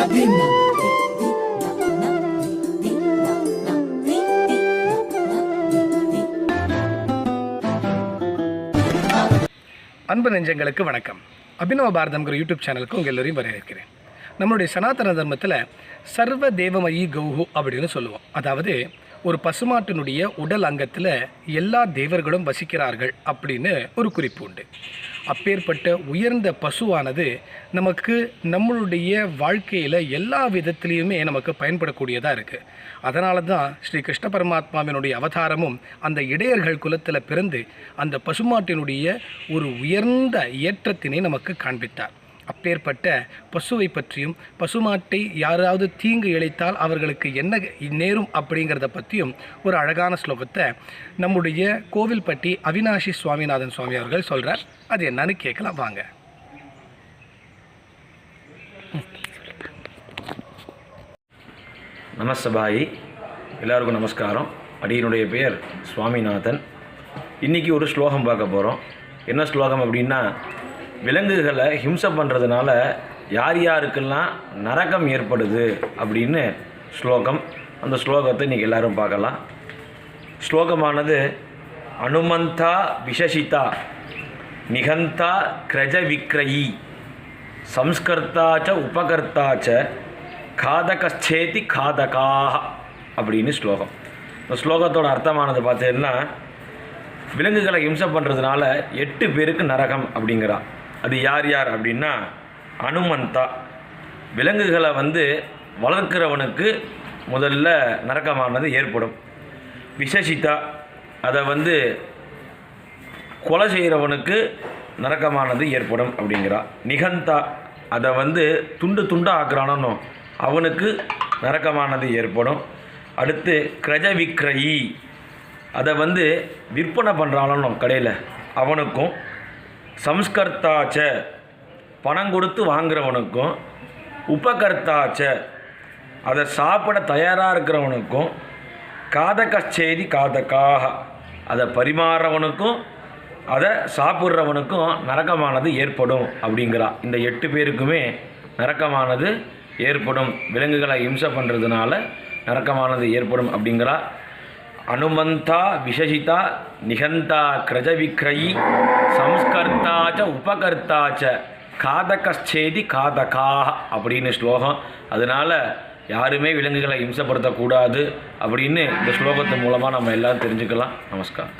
Sabina. அன்பு நெஞ்சங்களுக்கு வணக்கம் அபினவ பாரதம்ங்கிற யூடியூப் சேனலுக்கு உங்கள் எல்லோரையும் வரவேற்கிறேன் நம்மளுடைய சனாதன தர்மத்தில் சர்வ தேவமயி கௌஹு அப்படின்னு சொல்லுவோம் அதாவது ஒரு பசுமாட்டினுடைய உடல் அங்கத்தில் எல்லா தேவர்களும் வசிக்கிறார்கள் அப்படின்னு ஒரு குறிப்பு உண்டு. அப்பேற்பட்ட உயர்ந்த பசுவானது நமக்கு நம்மளுடைய வாழ்க்கையில் எல்லா விதத்துலேயுமே நமக்கு பயன்படக்கூடியதாக இருக்குது அதனால தான் ஸ்ரீ கிருஷ்ண பரமாத்மாவினுடைய அவதாரமும் அந்த இடையர்கள் குலத்தில் பிறந்து அந்த பசுமாட்டினுடைய ஒரு உயர்ந்த ஏற்றத்தினை நமக்கு காண்பித்தார். அப்பேற்பட்ட பசுவை பற்றியும் பசுமாட்டை யாராவது தீங்கு இழைத்தால் அவர்களுக்கு என்ன நேரும் அப்படிங்கிறத பற்றியும் ஒரு அழகான ஸ்லோகத்தை நம்முடைய கோவில்பட்டி அவினாஷி சுவாமிநாதன் சுவாமி அவர்கள் சொல்கிறார் அது என்னன்னு கேட்கலாம் வாங்க. நமஸ்தபாயி. எல்லாருக்கும் நமஸ்காரம். அடியினுடைய பெயர் சுவாமிநாதன். இன்றைக்கி ஒரு ஸ்லோகம் பார்க்க போகிறோம் என்ன ஸ்லோகம் அப்படின்னா விலங்குகளை ஹிம்சை பண்ணுறதுனால யார் யாருக்கெல்லாம் நரகம் ஏற்படுது அப்படின்னு ஸ்லோகம் அந்த ஸ்லோகத்தை இன்றைக்கி எல்லாரும் பார்க்கலாம். ஸ்லோகமானது அனுமந்தா விஷசிதா நிகந்தா கிரஜ விக்ரயி சம்ஸ்கர்த்தாச்ச உபகர்த்தாச்ச காதகச்சேதி காதகாக அப்படின்னு ஸ்லோகம். இந்த ஸ்லோகத்தோட அர்த்தமானது பார்த்தீங்கன்னா விலங்குகளை ஹிம்சை பண்ணுறதுனால எட்டு பேருக்கு நரகம் அப்படிங்கிறா. அது யார் யார் அப்படின்னா அனுமந்தா. விலங்குகளை வந்து வளர்க்குறவனுக்கு முதல்ல நரக்கமானது ஏற்படும். விசேஷித்தா அதை வந்து கொலை செய்கிறவனுக்கு நரக்கமானது ஏற்படும் அப்படிங்கிறா. நிகந்தா அதை வந்து துண்டு துண்டாக ஆக்குறானோ அவனுக்கு நரக்கமானது ஏற்படும். அடுத்து கிரஜ விக்ரயி அதை வந்து விற்பனை பண்ணுறானோ கடையில் அவனுக்கும் சம்ஸ்கர்த்தாச்ச. பணம் கொடுத்து வாங்குறவனுக்கும் உபகர்த்தாச்ச. அதை சாப்பிட தயாராக இருக்கிறவனுக்கும் காதகச்சேதி காதகாக. அதை பரிமாறவனுக்கும் அதை சாப்பிட்றவனுக்கும் நரக்கமானது ஏற்படும் அப்படிங்கிறா. இந்த எட்டு பேருக்குமே நரக்கமானது ஏற்படும். விலங்குகளை இம்சை பண்ணுறதுனால நரக்கமானது ஏற்படும் அப்படிங்கிறா. அனுமந்தா விஷசிதா நிகந்தா கிரஜ விக்ரயி சம்ஸ்கர்த்தாச்ச உபகர்த்தாச்ச காதகச்சேதி காதகாக அப்படின்னு ஸ்லோகம். அதனால் யாருமே விலங்குகளை இம்சப்படுத்தக்கூடாது அப்படின்னு இந்த ஸ்லோகத்தின் மூலமாக நம்ம எல்லாம் தெரிஞ்சுக்கலாம். நமஸ்காரம்.